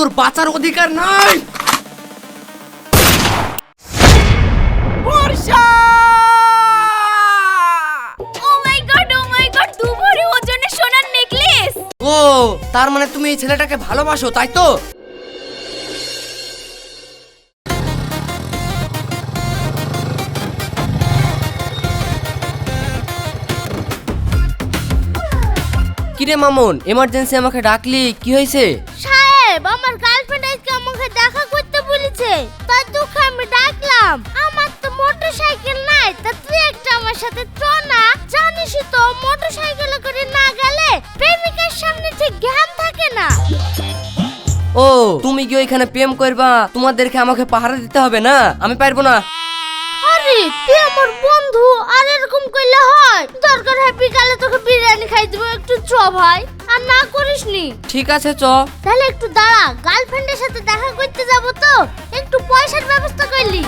তোর বাঁচার অধিকার নাই। নেকলেস ও তার মানে তুমি এই ছেলেটাকে ভালোবাসো তাই তো? কিরে মামুন এমার্জেন্সি আমাকে ডাকলি কি হয়েছে? সাহেব, আমার গার্লফ্রেন্ড আজকে আমাকে দেখা করতে বলেছে। তার আমি ডাকলাম। আমার তো মোটরসাইকেল নাই, তা তুই একটা আমার সাথে না। জানিসই তো মোটরসাইকেলে করে না গেলে সামনে ঠিক জ্ঞান থাকে না। ও, তুমি কি ওইখানে প্রেম করবা? তোমাদেরকে আমাকে পাহারা দিতে হবে না? আমি পারব না। আরে তুই আমার বন্ধু আর এরকম করলে হয়? দরকার হয় বিকালে তোকে বিরিয়ানি খাই দেবো একটু চ ভাই আর না করিসনি ঠিক আছে চ। তাহলে একটু দাঁড়া গার্লফ্রেন্ডের সাথে দেখা করতে যাব তো একটু পয়সার ব্যবস্থা করলি।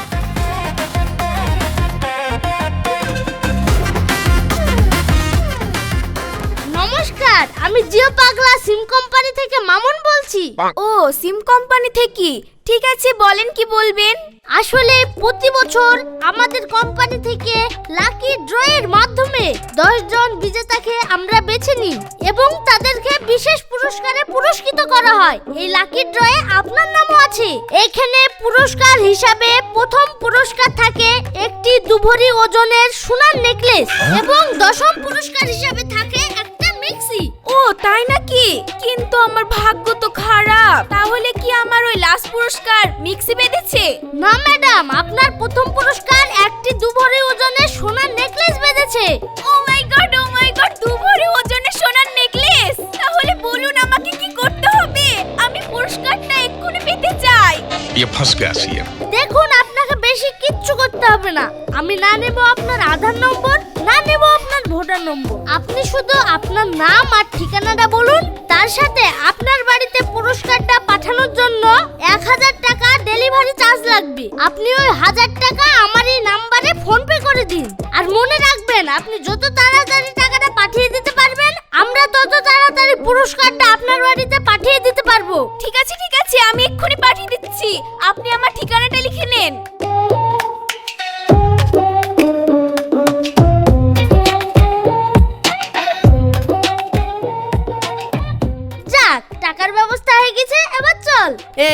নমস্কার আমি জিও পাগলা সিম কোম্পানি থেকে মামুন বলছি। ও সিম কোম্পানি থেকে। ঠিক আছে বলেন কি বলবেন? আসলে প্রতি বছর আমাদের কোম্পানি থেকে লাকি ড্রয়ের মাধ্যমে জন বিজেতাকে আমরা বেছে নিই এবং তাদেরকে বিশেষ পুরস্কারে পুরস্কৃত করা হয়। এই লাকি ড্রয়ে আপনার নামও আছে। এখানে পুরস্কার হিসাবে প্রথম পুরস্কার থাকে একটি দুভরি ওজনের সোনার নেকলেস এবং দশম পুরস্কার হিসাবে থাকে ও তাই নাকি কিন্তু আমার ভাগ্য তো খারাপ তাহলে কি আমার ওই লাস্ট পুরস্কার মিক্সি বেঁধেছে না ম্যাডাম আপনার প্রথম পুরস্কার একটি দুভরি ওজনের সোনার নেকলেস বেঁধেছে ও my god O my god দু ভরি ওজনের সোনার নেকলেস তাহলে বলুন আমাকে কি করতে হবে আমি পুরস্কারটা এক্ষুনি পেতে চাই ये फंस गया सीएम দেখুন আপনাকে বেশি কিচ্ছু করতে হবে না আমি না নেব আপনার আধার নম্বর না নেব আপনার ভোটার নম্বর। আপনি শুধু আপনার নাম আর ঠিকানাটা বলুন তার সাথে আপনার বাড়িতে পুরস্কারটা পাঠানোর জন্য এক হাজার টাকা ডেলিভারি চার্জ লাগবে। আপনি ওই হাজার টাকা আমার এই নাম্বারে ফোন পে করে দিন। আর মনে রাখবেন আপনি যত তাড়াতাড়ি টাকাটা পাঠিয়ে দিতে পারবেন আমরা তত তাড়াতাড়ি পুরস্কারটা আপনার বাড়িতে পাঠিয়ে দিতে পারব। ঠিক আছে ঠিক আছে আমি এক্ষুনি পাঠিয়ে দিচ্ছি। আপনি আমার ঠিকানাটা লিখে নেন।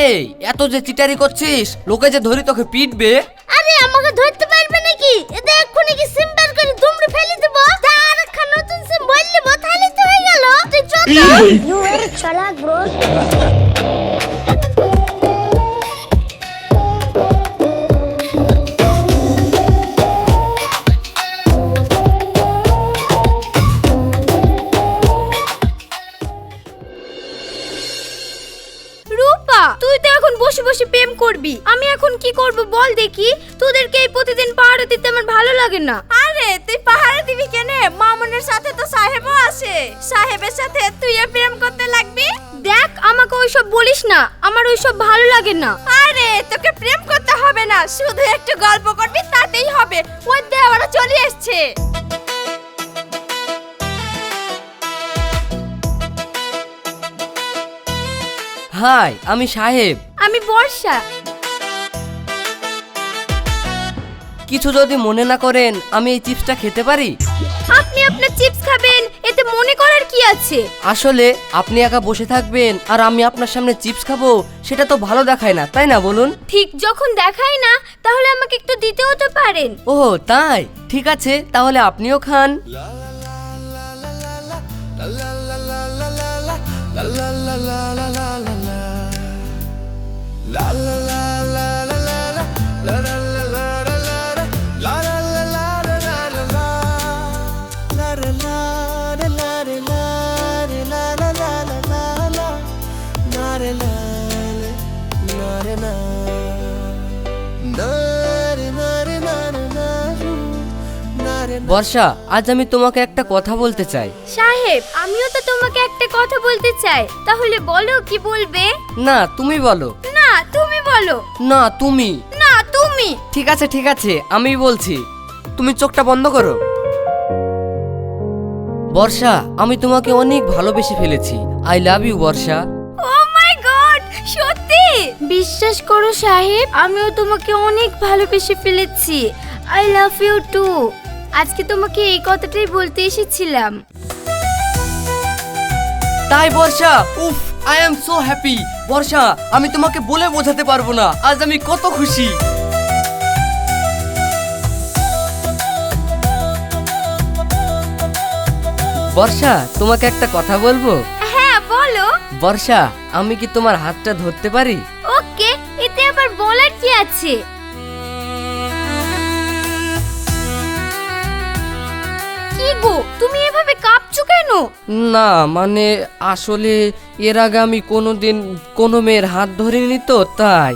এই এত যে চিটারি করছিস লোকে যে ধরি তোকে পিটবে। আরে আমাকে ধরতে পারবে নাকি? এতে এক্ষুনি কি সিম বের করে দুমড়ে ফেলে দেব? তার একটা নতুন সিম বললি বথালি তো হয়ে গেল। তুই চল তো। রূপা বসে প্রেম করবি। আমি এখন কি করব বল দেখি। তোদেরকে এই প্রতিদিন পাহাড়ে দিতে আমার ভালো লাগে না। আরে তুই পাহাড়ে দিবি কেন? মামুনের সাথে তো সাহেবও আসে সাহেবের সাথে তুই প্রেম করতে লাগবি? দেখ আমাকে ওইসব বলিস না। আমার ওইসব ভালো লাগে না। আরে তোকে প্রেম করতে হবে না। শুধু একটু গল্প করবি তাতেই হবে। ওই দেওয়ারা চলে এসছে। হাই আমি সাহেব। আমি বর্ষা। কিছু যদি মনে না করেন আমি এই চিপসটা খেতে পারি? আপনি আপনার চিপস খাবেন এতে মনে করার কি আছে? আসলে আপনি একা বসে থাকবেন আর আমি আপনার সামনে চিপস খাব সেটা তো ভালো দেখায় না তাই না বলুন? ঠিক যখন দেখাই না তাহলে আমাকে একটু দিতেও তো পারেন। ও তাই? ঠিক আছে তাহলে আপনিও খান। বর্ষা আজ আমি তোমাকে একটা কথা বলতে চাই সাহেব আমিও তো তোমাকে একটা কথা বলতে চাই তাহলে বলো কি বলবে না তুমি বলো না তুমি বলো। না তুমি। না তুমি। ঠিক আছে ঠিক আছে আমি বলছি। তুমি চোখটা বন্ধ করো। বর্ষা আমি তোমাকে অনেক ভালোবেসে ফেলেছি। I love you Barsha. Oh my god সত্যি? বিশ্বাস করো সাহেব আমিও তোমাকে অনেক ভালোবেসে ফেলেছি। আই লাভ ইউ টু আজকে তোমাকে এই কথাটাই বলতে এসেছিলাম। তাই বর্ষা উফ। I am so happy Barsha আমি তোমাকে বলে বোঝাতে পারব না। আজ আমি কত খুশি। বর্ষা তোমাকে একটা কথা বলব? হ্যাঁ বলো। বর্ষা আমি কি তোমার হাতটা ধরতে পারি? ওকে এতে আবার বলার কি আছে? কি গো তুমি এভাবে না মানে আসলে এর আগে আমি কোনোদিন কোনো মেয়ের হাত ধরিনি তো, তাই।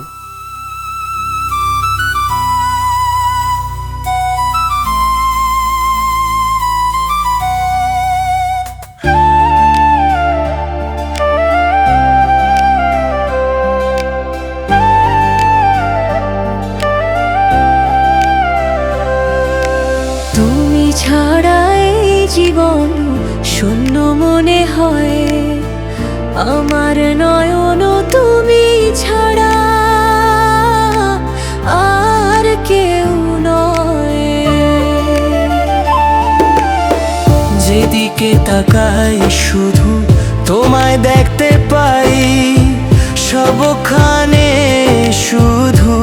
তুমি জীবন শূন্য মনে হয়, আমার নয়ন তুমি ছাড়া আর কেউ নয়। যেদিকে তাকাই শুধু তোমায় দেখতে পাই, সবখানে শুধু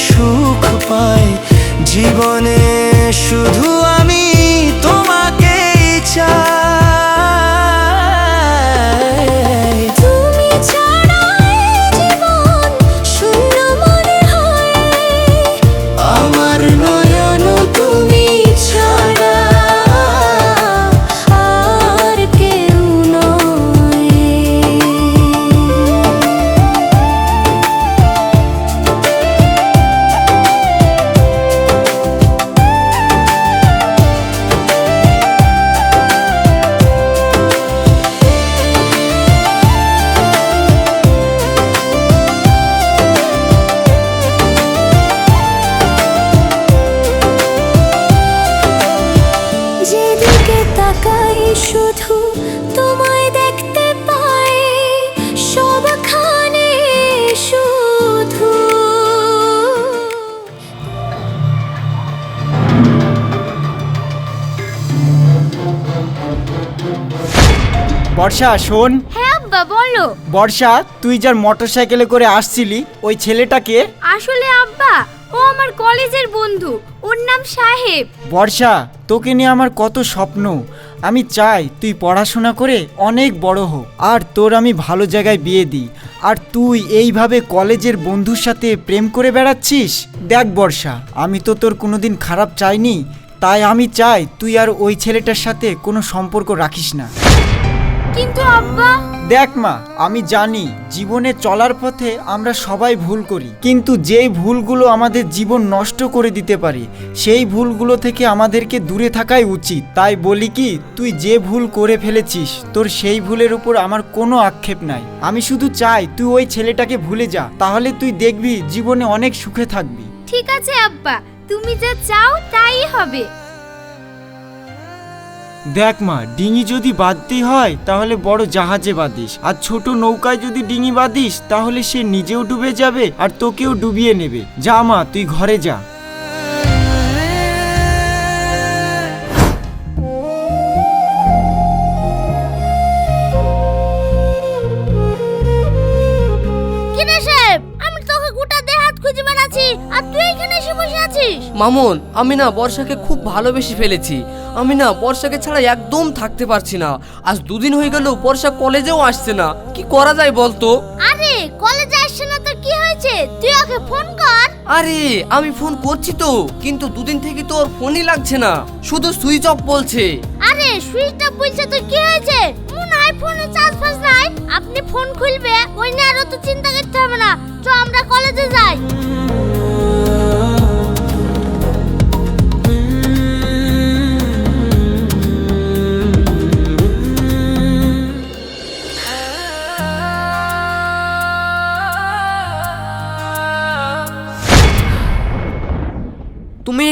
সুখ পায় জীবনে শুধু বর্ষা শোন। হ্যাঁ আব্বা বলো। বর্ষা তুই যার মোটর সাইকেলে করে আসছিলি ওই ছেলেটাকে? আসলে আব্বা ও আমার কলেজের বন্ধু ওর নাম সাহেব। বর্ষা তোকে নিয়ে আমার কত স্বপ্ন। আমি চাই তুই পড়াশোনা করে অনেক বড় হোক আর তোর আমি ভালো জায়গায় বিয়ে দিই। আর তুই এইভাবে কলেজের বন্ধুর সাথে প্রেম করে বেড়াচ্ছিস? দেখ বর্ষা আমি তো তোর কোনোদিন খারাপ চাইনি তাই আমি চাই তুই আর ওই ছেলেটার সাথে কোনো সম্পর্ক রাখিস না। কিন্তু আব্বা। দেখ মা আমি জানি জীবনে চলার পথে আমরা সবাই ভুল করি। কিন্তু যেই ভুলগুলো আমাদের জীবন নষ্ট করে দিতে পারে সেই ভুলগুলো থেকে আমাদেরকে দূরে থাকাই উচিত। তাই বলি কি তুই যে ভুল করে ফেলেছিস তোর সেই ভুলের উপর আমার কোনো আক্ষেপ নাই। আমি শুধু চাই তুই ওই ছেলেটাকে ভুলে যা তাহলে তুই দেখবি জীবনে অনেক সুখে থাকবি। ঠিক আছে আব্বা তুমি যা চাও তাই হবে। দেখ মা, ডিঙি যদি বাঁধতেই হয়, তাহলে বড় জাহাজে বাঁধিস। আর ছোট নৌকায় যদি ডিঙি বাঁধিস, তাহলে সে নিজেও ডুবে যাবে আর তোকেও ডুবিয়ে নেবে। যা মা, তুই ঘরে যা। মামুন আমি না বর্ষাকে খুব ভালোবেসে ফেলেছি। আমি না বর্ষাকে ছাড়া একদম থাকতে পারছি না। আজ দুদিন হয়ে গেল বর্ষা কলেজেও আসছে না। কি করা যায় বলতো? আরে কলেজে আসছে না তো কি হয়েছে? তুই ওকে ফোন কর। আরে আমি ফোন করছি তো কিন্তু দুদিন থেকে তো ওর ফোনই লাগছে না। শুধু সুইচ অফ বলছে। আরে সুইচটা বলছে তো কি হয়েছে? মনে হয় ফোনে চার্জ ফাস নাই। আপনি ফোন খুলবে ওই নিয়ে আরও তো চিন্তা করতে হবে না। চ আমরা কলেজে যাই।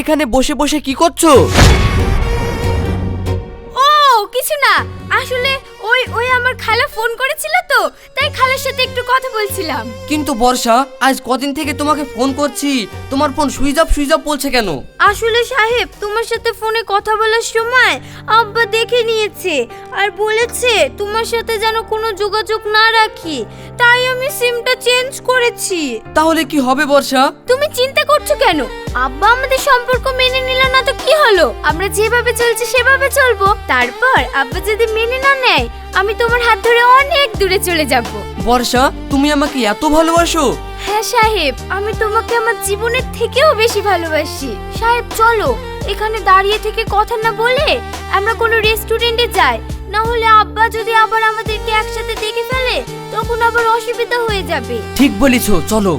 এখানে বসে বসে কি করছ? ও কিছু না। আসলে ওই ওই আমার খালা ফোন করেছিল তো তাই খালার সাথে একটু কথা বলছিলাম। কিন্তু বর্ষা আজ কদিন থেকে তোমাকে ফোন করছি। তোমার phone switch off switch off বলছে কেন? আসলে সাহেব তোমার সাথে ফোনে কথা বলার সময় আব্বা দেখে নিয়েছে আর বলেছে তোমার সাথে যেন কোনো যোগাযোগ না রাখি। তাই আমি সিমটা চেঞ্জ করেছি। তাহলে কি হবে বর্ষা? তুমি চিন্তা করছ কেন? আব্বা আমাদের সম্পর্ক মেনে নিল না তো কি হলো? আমরা যেভাবে চলছি সেভাবে চলবো। তারপর আব্বা যদি মেনে না নেয় আমি তোমার হাত ধরে অনেক দূরে চলে যাব। বর্ষা তুমি আমাকে এত ভালোবাসো? হ্যাঁ সাহেব আমি তোমাকে আমার জীবনের থেকেও বেশি ভালোবাসি। সাহেব চলো এখানে দাঁড়িয়ে থেকে কথা না বলে আমরা কোনো রেস্টুরেন্টে যাই। না হলে আব্বা যদি আবার আমাদেরকে একসাথে দেখে ফেলে তখন আবার অসুবিধা হয়ে যাবে। ঠিক বলেছ চলো।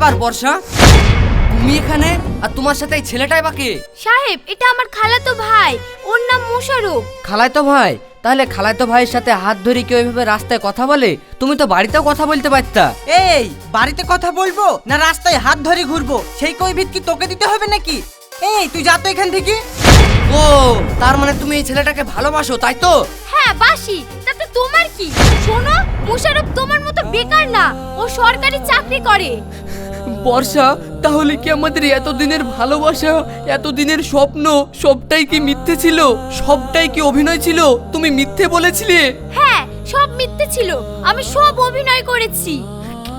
ব্যাপার বর্ষা? তুমি এখানে আর তোমার সাথে এই ছেলেটাই বাকি সাহেব এটা আমার খালাতো ভাই। ওর নাম মোশারফ। খালায় তো ভাই? তাহলে খালায় তো ভাইয়ের সাথে হাত ধরে কেউ এভাবে রাস্তায় কথা বলে? তুমি তো বাড়িতেও কথা বলতে পারতা। এই বাড়িতে কথা বলব না রাস্তায় হাত ধরে ঘুরবো? সেই কৈভিত কি তোকে দিতে হবে নাকি? এই তুই যা তো এখান থেকে। ও তার মানে তুমি এই ছেলেটাকে ভালোবাসো তাই তো? হ্যাঁ বাসি। তাতে তোমার কি? শোনো মোশারফ তোমার মতো বেকার না। ও সরকারি চাকরি করে। বর্ষা তাহলে কি আমাদের এতদিনের ভালোবাসা এতদিনের স্বপ্ন সবটাই কি মিথ্যে ছিল? সবটাই কি অভিনয় ছিল? তুমি মিথ্যে বলেছিলে? হ্যাঁ সব মিথ্যে ছিল। আমি সব অভিনয় করেছি।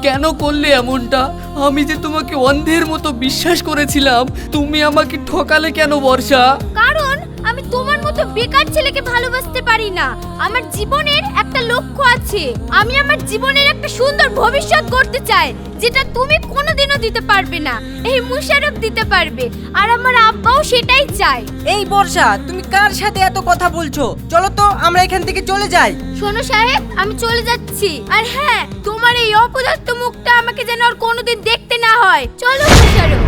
কেন করলে এমনটা? আমি যে তোমাকে অন্ধের মতো বিশ্বাস করেছিলাম তুমি আমাকে ঠকালে কেন বর্ষা? কারণ আমি তোমার মতো বেকার ছেলেকে ভালোবাসতে পারি না। আমার জীবনের একটা লক্ষ্য আছে। আমি আমার জীবনের একটা সুন্দর ভবিষ্যৎ করতে চাই যেটা তুমি কোনোদিনও দিতে পারবে না। এই মুশারফ দিতে পারবে আর আমার আব্বাও সেটাই চায়। এই বর্ষা তুমি কার সাথে এত কথা বলছো? চলো তো আমরা এখান থেকে চলে যাই। শোনো সাহেব আমি চলে যাচ্ছি। আর হ্যাঁ তোমার এই অপদার্থ মুখটা আমাকে যেন আর কোনোদিন দেখতে না হয়। চলো মুশারফ।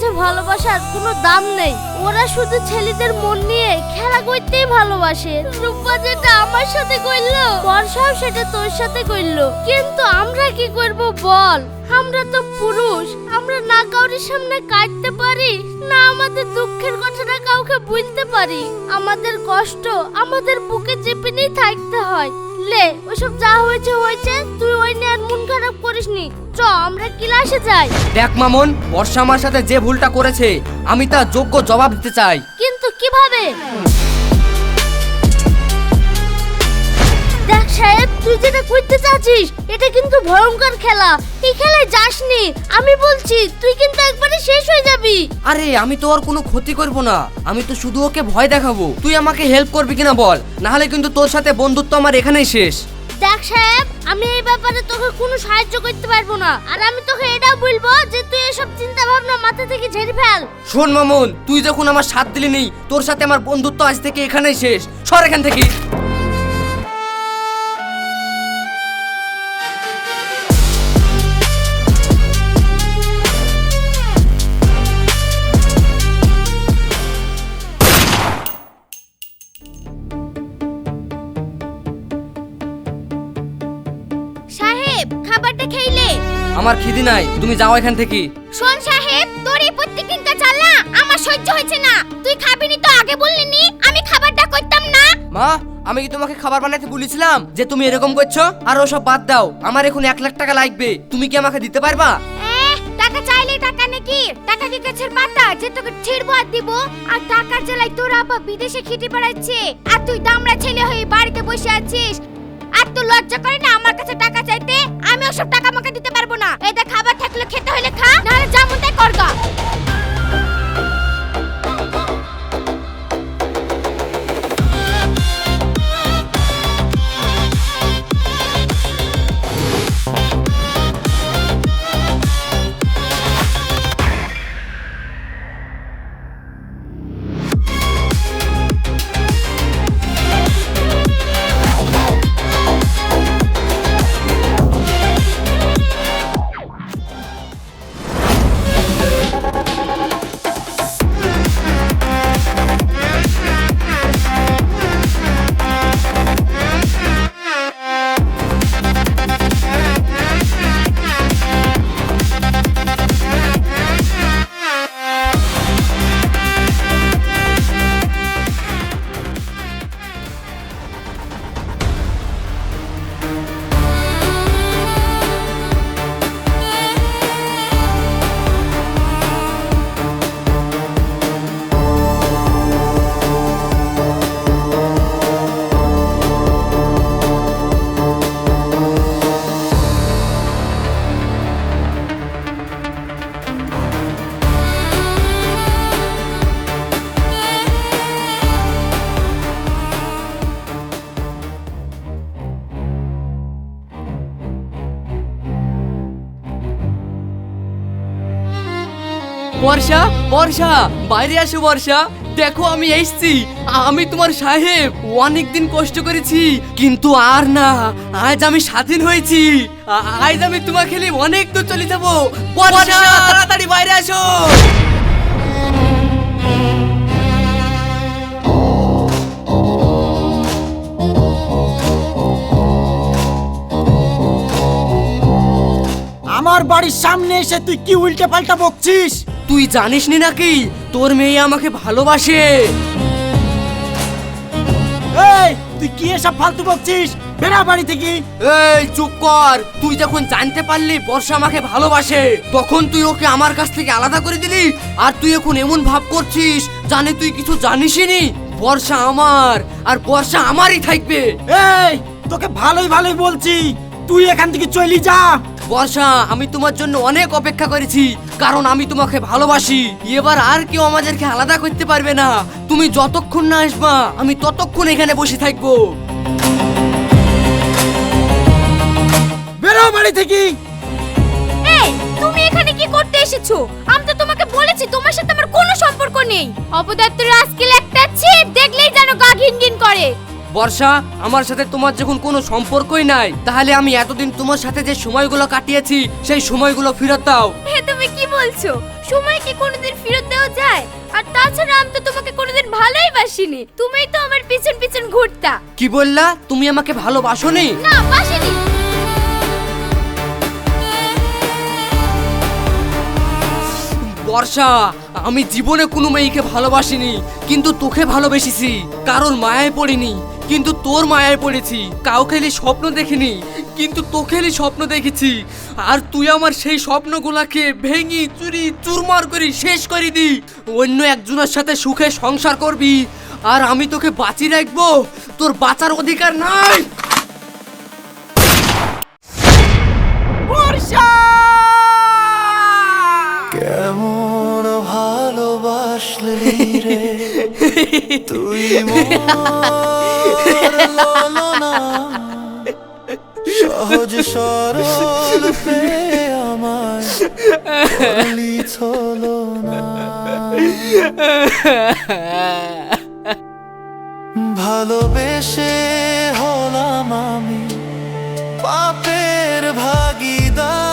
কাছে ভালোবাসার কোনো দাম নেই। ওরা শুধু ছেলেদের মন নিয়ে খেলা করতেই ভালোবাসে। রূপা যেটা আমার সাথে কইলো বর্ষাও সেটা তোর সাথে করল। কিন্তু আমরা কি করব বল? আমরা তো পুরুষ, আমরা না কাউরির সামনে কাটতে পারি, না আমাদের দুঃখের কথাটা কাউকে বলতে পারি। আমাদের কষ্ট আমাদের বুকে চেপে নিয়ে থাকতে হয়। লে ওসব যা হয়েছে হয়েছে তুই ওই নিয়ে আর মন খারাপ করিসনি। চ আমরা ক্লাসে যাই। দেখ মামুন বর্ষা আমার সাথে যে ভুলটা করেছে আমি তার যোগ্য জবাব দিতে চাই। কিন্তু কীভাবে? দেখ সাহেব তুই যেটা করতে চাচ্ছিস এটা কিন্তু ভয়ঙ্কর খেলা। এই খেলায় যাসনি আমি বলছি তুই কিন্তু একবারে শেষ হয়ে যাবি। আরে আমি তো আর কোনো ক্ষতি করব না। আমি তো শুধু ওকে ভয় দেখাবো। তুই আমাকে হেল্প করবি কিনা বল না হলে কিন্তু তোর সাথে বন্ধুত্ব আমার এখানেই শেষ। দেখ সাহেব আমি এই ব্যাপারে তোকে কোনো সাহায্য করতে পারব না। আর আমি তোকে এটাও বলব যে তুই এসব চিন্তা ভাবনা মাথা থেকে ঝেড়ে ফেল। শোন মামুন তুই যখন আমার সাথ দিলি নেই তোর সাথে আমার বন্ধুত্ব আজ থেকে এখানেই শেষ। সর এখান থেকে। নাই তুমি যাও এখান থেকে। শোন সাহেব তোর এই প্রত্যেকদিনকার চাল্লা আমার সহ্য হয়েছে না। তুই খাবিনি তো আগে বললি নি আমি খাবারটা করতাম না। মা আমি কি তোমাকে খাবার বানাতে বলেছিলাম যে তুমি এরকম করছ? আর ওসব বাদ দাও আমার এখন এক লাখ টাকা লাগবে। তুমি কি আমাকে দিতে পারবা? এহ, টাকা চাইলেই টাকা নাকি? টাকা কি গাছের পাতা যে তোকে ছিড়বো আর দিব? আর টাকার জ্বালায় তোর আপা বিদেশে খেটে বেড়াচ্ছে। আর তুই দামড়া ছেলে হয়ে বাড়িতে বসে আছিস। আর তুই লজ্জা করে না আমার কাছে টাকা চাইতে? আমি ওসব টাকা আমাকে দিতে পারব না। এটা খাবার থাকলে খেতে হলে খা, নাহলে যেমন তাই করগা। বর্ষা বর্ষা, বাইরে আসো বর্ষা। দেখো আমি এসছি। আমি তোমার সাহেব অনেক দিন কষ্ট করেছি, কিন্তু আর না, আজ আমি স্বাধীন হয়েছি। আজ আমি তোমাকে নিয়ে অনেক দূর চলে যাব। বর্ষা, তাড়াতাড়ি বাইরে আসো। আমার বাড়ির সামনে এসে তুই কি উল্টে পাল্টা বকছিস? তুই জানিস নি নাকি? তোর মেয়ে আমাকে ভালোবাসে। এই তুই কি এসব ফালতু বকছিস? বেরা বাড়ি থেকে। এই চুপ কর। তুই যখন জানতে পারলি বর্ষা আমাকে ভালোবাসে তখন তুই ওকে আমার কাছ থেকে আলাদা করে দিলি আর তুই এখন এমন ভাব করছিস জানে তুই কিছু জানিসই নি? বর্ষা আমার আর বর্ষা আমারই থাকবে। এই তোকে ভালোই ভালোই বলছি। তুই এখান থেকে চলি যা। বর্ষা আমি তোমার জন্য অনেক অপেক্ষা করেছি কারণ আমি তোমাকে ভালোবাসি। এবার আর কেউ আমাদেরকে আলাদা করতে পারবে না। তুমি যতক্ষণ না আসবা আমি ততক্ষণ এখানে বসে থাকব। বেরো বাড়ি থেকে। এই তুমি এখানে কি করতে এসেছ? আমি তো তোমাকে বলেছি তোমার সাথে আমার কোনো সম্পর্ক নেই। অপদার্থ রাস্কেল একটা আছে দেখলেই যেন গা ঘিন ঘিন করে। বর্ষা আমার সাথে তোমার যখন কোনো সম্পর্কই নাই তাহলে আমি এতদিন তোমার সাথে যে সময়গুলো কাটিয়েছি সেই সময়গুলো ফেরত দাও। হে তুমি কি বলছো? সময় কি কোনোদিন ফেরত দেওয়া যায়? আর তাছাড়া আমি তো তোমাকে কোনোদিন ভালোই বাসিনি। তুমিই তো আমার পিছন পিছন ঘুরতা। কি বললা? তুমি আমাকে ভালোবাসোনি? না বাসিনি। বর্ষা আমি জীবনে কোনো মেয়েকে ভালোবাসিনি কিন্তু তোকে ভালোবেসেছি কারোর মায়ায় পড়িনি। কিন্তু তোর মায়ায় পড়েছি। কাউ খেলে স্বপ্ন দেখিনি, কিন্তু তোকে নিয়ে স্বপ্ন দেখেছি। আর তুই আমার সেই স্বপ্নগুলাকে ভেঙি, চুরি, চুরমার করি শেষ করে দি। অন্য একজনের সাথে সুখে সংসার করবি, আর আমি তোকে বাঁচিয়ে রাখব। তোর বাঁচার অধিকার নাই। তুই সহজ সরল করলি ছলনা ভালোবেসে হলাম আমি পাপের ভাগিদার।